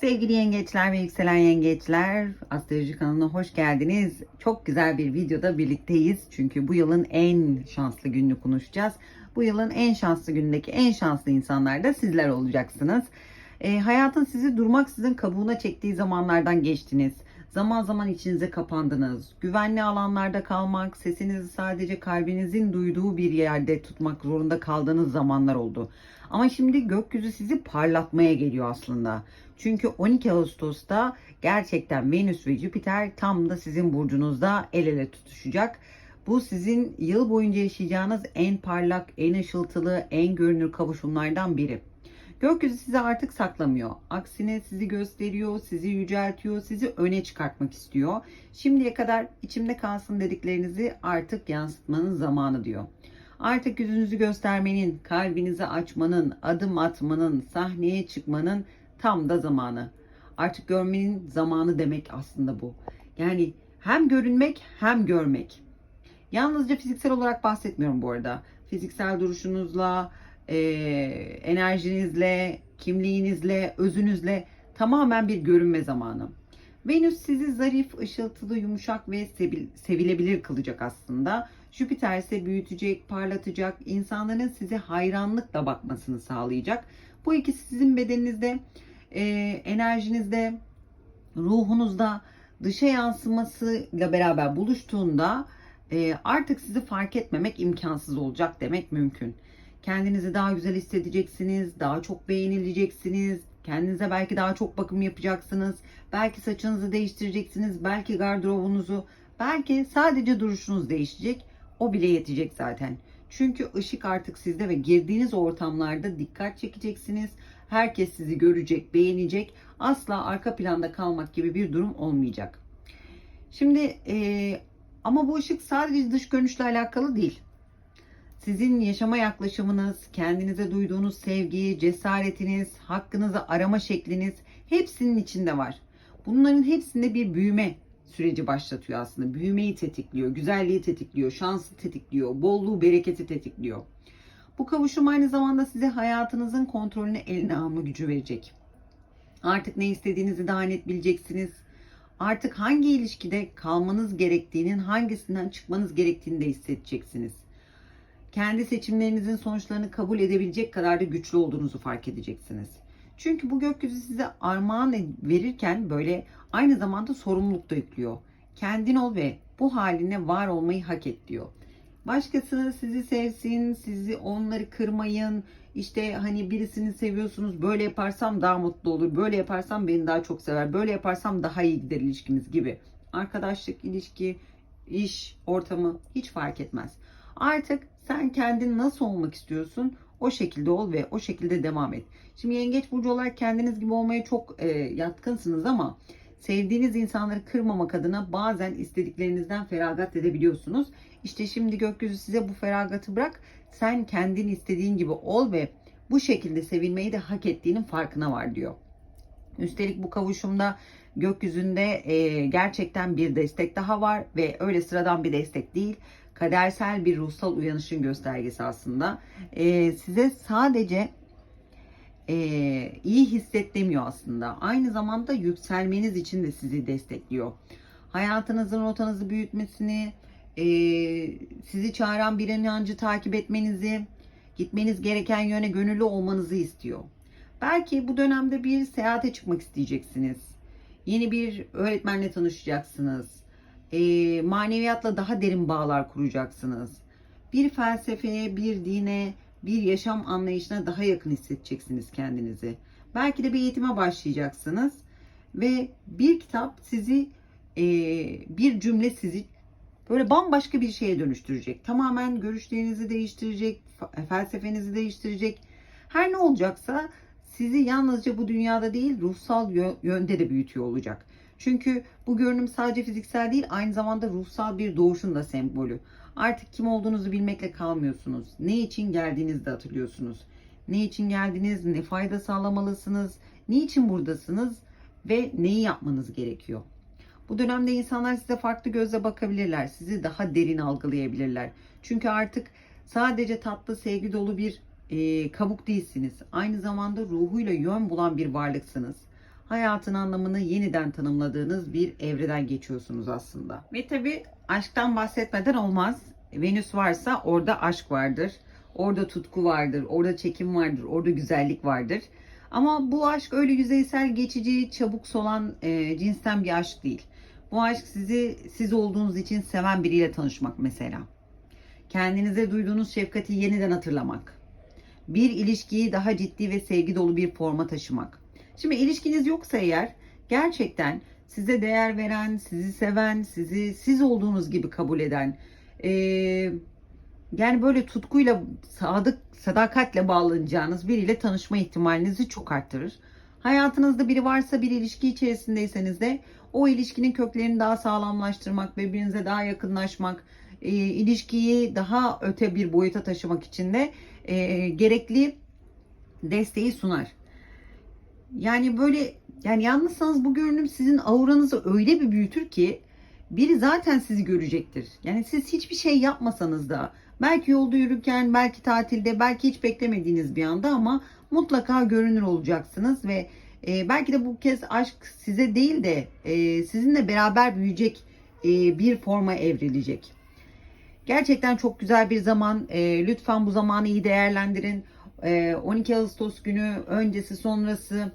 Sevgili yengeçler ve yükselen yengeçler, astroloji kanalına hoş geldiniz. Çok güzel bir videoda birlikteyiz. Çünkü bu yılın en şanslı gününü konuşacağız. Bu yılın en şanslı günündeki en şanslı insanlar da sizler olacaksınız. E, hayatın sizi durmaksızın kabuğuna çektiği zamanlardan geçtiniz. Zaman zaman içinize kapandınız. Güvenli alanlarda kalmak, sesinizi sadece kalbinizin duyduğu bir yerde tutmak zorunda kaldığınız zamanlar oldu. Ama şimdi gökyüzü sizi parlatmaya geliyor aslında. Çünkü 12 Ağustos'ta gerçekten Venüs ve Jüpiter tam da sizin burcunuzda el ele tutuşacak. Bu sizin yıl boyunca yaşayacağınız en parlak, en ışıltılı, en görünür kavuşumlardan biri. Gökyüzü sizi artık saklamıyor. Aksine sizi gösteriyor, sizi yüceltiyor, sizi öne çıkartmak istiyor. Şimdiye kadar içimde kalsın dediklerinizi artık yansıtmanın zamanı diyor. Artık yüzünüzü göstermenin, kalbinizi açmanın, adım atmanın, sahneye çıkmanın tam da zamanı. Artık görmenin zamanı demek aslında bu. Yani hem görünmek hem görmek. Yalnızca fiziksel olarak bahsetmiyorum bu arada. Fiziksel duruşunuzla, e, enerjinizle, kimliğinizle, özünüzle tamamen bir görünme zamanı. Venüs sizi zarif, ışıltılı, yumuşak ve sevil- sevilebilir kılacak aslında. Jüpiter ise büyütecek, parlatacak, insanların size hayranlıkla bakmasını sağlayacak. Bu ikisi sizin bedeninizde, e, enerjinizde, ruhunuzda dışa yansımasıyla beraber buluştuğunda e, artık sizi fark etmemek imkansız olacak demek mümkün. Kendinizi daha güzel hissedeceksiniz, daha çok beğenileceksiniz, kendinize belki daha çok bakım yapacaksınız, belki saçınızı değiştireceksiniz, belki gardırobunuzu, belki sadece duruşunuz değişecek. O bile yetecek zaten. Çünkü ışık artık sizde ve girdiğiniz ortamlarda dikkat çekeceksiniz. Herkes sizi görecek, beğenecek. Asla arka planda kalmak gibi bir durum olmayacak. Şimdi e, ama bu ışık sadece dış görünüşle alakalı değil. Sizin yaşama yaklaşımınız, kendinize duyduğunuz sevgi, cesaretiniz, hakkınızı arama şekliniz hepsinin içinde var. Bunların hepsinde bir büyüme süreci başlatıyor aslında. Büyümeyi tetikliyor, güzelliği tetikliyor, şansı tetikliyor, bolluğu, bereketi tetikliyor. Bu kavuşum aynı zamanda size hayatınızın kontrolünü eline alma gücü verecek. Artık ne istediğinizi daha net bileceksiniz. Artık hangi ilişkide kalmanız gerektiğinin, hangisinden çıkmanız gerektiğini de hissedeceksiniz. Kendi seçimlerinizin sonuçlarını kabul edebilecek kadar da güçlü olduğunuzu fark edeceksiniz. Çünkü bu gökyüzü size armağan verirken böyle aynı zamanda sorumluluk da yüklüyor. Kendin ol ve bu haline var olmayı hak et diyor. Başkası sizi sevsin, sizi onları kırmayın. İşte hani birisini seviyorsunuz, böyle yaparsam daha mutlu olur, böyle yaparsam beni daha çok sever, böyle yaparsam daha iyi gider ilişkimiz gibi. Arkadaşlık, ilişki, iş, ortamı hiç fark etmez. Artık sen kendin nasıl olmak istiyorsun? O şekilde ol ve o şekilde devam et. Şimdi yengeç burcu olarak kendiniz gibi olmaya çok e, yatkınsınız ama sevdiğiniz insanları kırmamak adına bazen istediklerinizden feragat edebiliyorsunuz. İşte şimdi gökyüzü size bu feragatı bırak. Sen kendin istediğin gibi ol ve bu şekilde sevilmeyi de hak ettiğinin farkına var diyor. Üstelik bu kavuşumda gökyüzünde e, gerçekten bir destek daha var ve öyle sıradan bir destek değil. Kadersel bir ruhsal uyanışın göstergesi aslında. E, size sadece e, iyi hisset demiyor aslında. Aynı zamanda yükselmeniz için de sizi destekliyor. Hayatınızın rotanızı büyütmesini, e, sizi çağıran bir inancı takip etmenizi, gitmeniz gereken yöne gönüllü olmanızı istiyor. Belki bu dönemde bir seyahate çıkmak isteyeceksiniz. Yeni bir öğretmenle tanışacaksınız. E, maneviyatla daha derin bağlar kuracaksınız. Bir felsefeye, bir dine, bir yaşam anlayışına daha yakın hissedeceksiniz kendinizi. Belki de bir eğitime başlayacaksınız ve bir kitap sizi e, bir cümle sizi böyle bambaşka bir şeye dönüştürecek. Tamamen görüşlerinizi değiştirecek, felsefenizi değiştirecek. Her ne olacaksa sizi yalnızca bu dünyada değil ruhsal yönde de büyütüyor olacak. Çünkü bu görünüm sadece fiziksel değil aynı zamanda ruhsal bir doğuşun da sembolü. Artık kim olduğunuzu bilmekle kalmıyorsunuz. Ne için geldiğinizi de hatırlıyorsunuz. Ne için geldiniz, ne fayda sağlamalısınız, niçin buradasınız ve neyi yapmanız gerekiyor. Bu dönemde insanlar size farklı gözle bakabilirler. Sizi daha derin algılayabilirler. Çünkü artık sadece tatlı, sevgi dolu bir e, kabuk değilsiniz. Aynı zamanda ruhuyla yön bulan bir varlıksınız. Hayatın anlamını yeniden tanımladığınız bir evreden geçiyorsunuz aslında. Ve tabi aşktan bahsetmeden olmaz. Venüs varsa orada aşk vardır. Orada tutku vardır, orada çekim vardır, orada güzellik vardır. Ama bu aşk öyle yüzeysel, geçici, çabuk solan e, cinsten bir aşk değil. Bu aşk sizi siz olduğunuz için seven biriyle tanışmak mesela. Kendinize duyduğunuz şefkati yeniden hatırlamak. Bir ilişkiyi daha ciddi ve sevgi dolu bir forma taşımak. Şimdi ilişkiniz yoksa eğer gerçekten size değer veren, sizi seven, sizi siz olduğunuz gibi kabul eden, e, yani böyle tutkuyla, sadık, sadakatle bağlanacağınız biriyle tanışma ihtimalinizi çok arttırır. Hayatınızda biri varsa bir ilişki içerisindeyseniz de o ilişkinin köklerini daha sağlamlaştırmak, birbirinize daha yakınlaşmak, e, ilişkiyi daha öte bir boyuta taşımak için de e, gerekli desteği sunar. Yani böyle yani yalnızsanız bu görünüm sizin auranızı öyle bir büyütür ki biri zaten sizi görecektir. Yani siz hiçbir şey yapmasanız da belki yolda yürürken, belki tatilde, belki hiç beklemediğiniz bir anda ama mutlaka görünür olacaksınız ve e, belki de bu kez aşk size değil de e, sizinle beraber büyüyecek e, bir forma evrilecek. Gerçekten çok güzel bir zaman. E, lütfen bu zamanı iyi değerlendirin. E, 12 Ağustos günü öncesi sonrası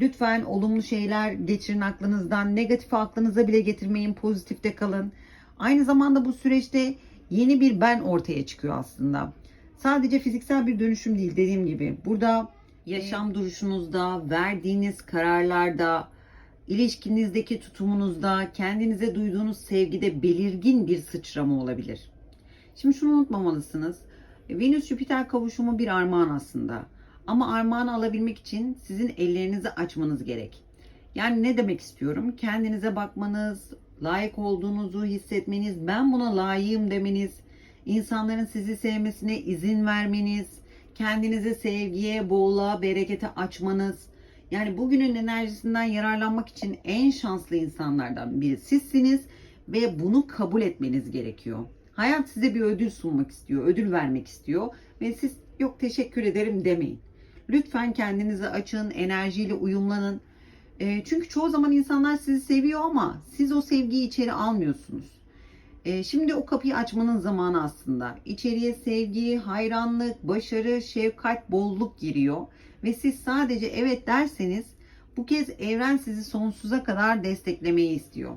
lütfen olumlu şeyler geçirin aklınızdan. Negatifi aklınıza bile getirmeyin. Pozitifte kalın. Aynı zamanda bu süreçte yeni bir ben ortaya çıkıyor aslında. Sadece fiziksel bir dönüşüm değil dediğim gibi. Burada yaşam duruşunuzda, verdiğiniz kararlarda, ilişkinizdeki tutumunuzda, kendinize duyduğunuz sevgide belirgin bir sıçrama olabilir. Şimdi şunu unutmamalısınız. Venüs Jüpiter kavuşumu bir armağan aslında. Ama armağanı alabilmek için sizin ellerinizi açmanız gerek. Yani ne demek istiyorum? Kendinize bakmanız, layık olduğunuzu hissetmeniz, ben buna layığım demeniz, insanların sizi sevmesine izin vermeniz, kendinize sevgiye, bolluğa, berekete açmanız. Yani bugünün enerjisinden yararlanmak için en şanslı insanlardan biri sizsiniz ve bunu kabul etmeniz gerekiyor. Hayat size bir ödül sunmak istiyor, ödül vermek istiyor ve siz yok teşekkür ederim demeyin. Lütfen kendinizi açın, enerjiyle uyumlanın. E, çünkü çoğu zaman insanlar sizi seviyor ama siz o sevgiyi içeri almıyorsunuz. E, şimdi o kapıyı açmanın zamanı aslında. İçeriye sevgi, hayranlık, başarı, şefkat, bolluk giriyor. Ve siz sadece evet derseniz bu kez evren sizi sonsuza kadar desteklemeyi istiyor.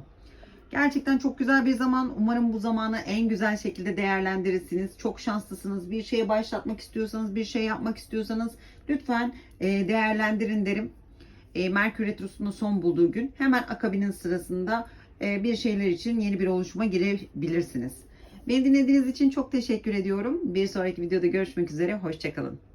Gerçekten çok güzel bir zaman. Umarım bu zamanı en güzel şekilde değerlendirirsiniz. Çok şanslısınız. Bir şeye başlatmak istiyorsanız, bir şey yapmak istiyorsanız lütfen e, değerlendirin derim. E, Merkür Retrosu'nun son bulduğu gün hemen akabinin sırasında e, bir şeyler için yeni bir oluşuma girebilirsiniz. Beni dinlediğiniz için çok teşekkür ediyorum. Bir sonraki videoda görüşmek üzere. Hoşçakalın.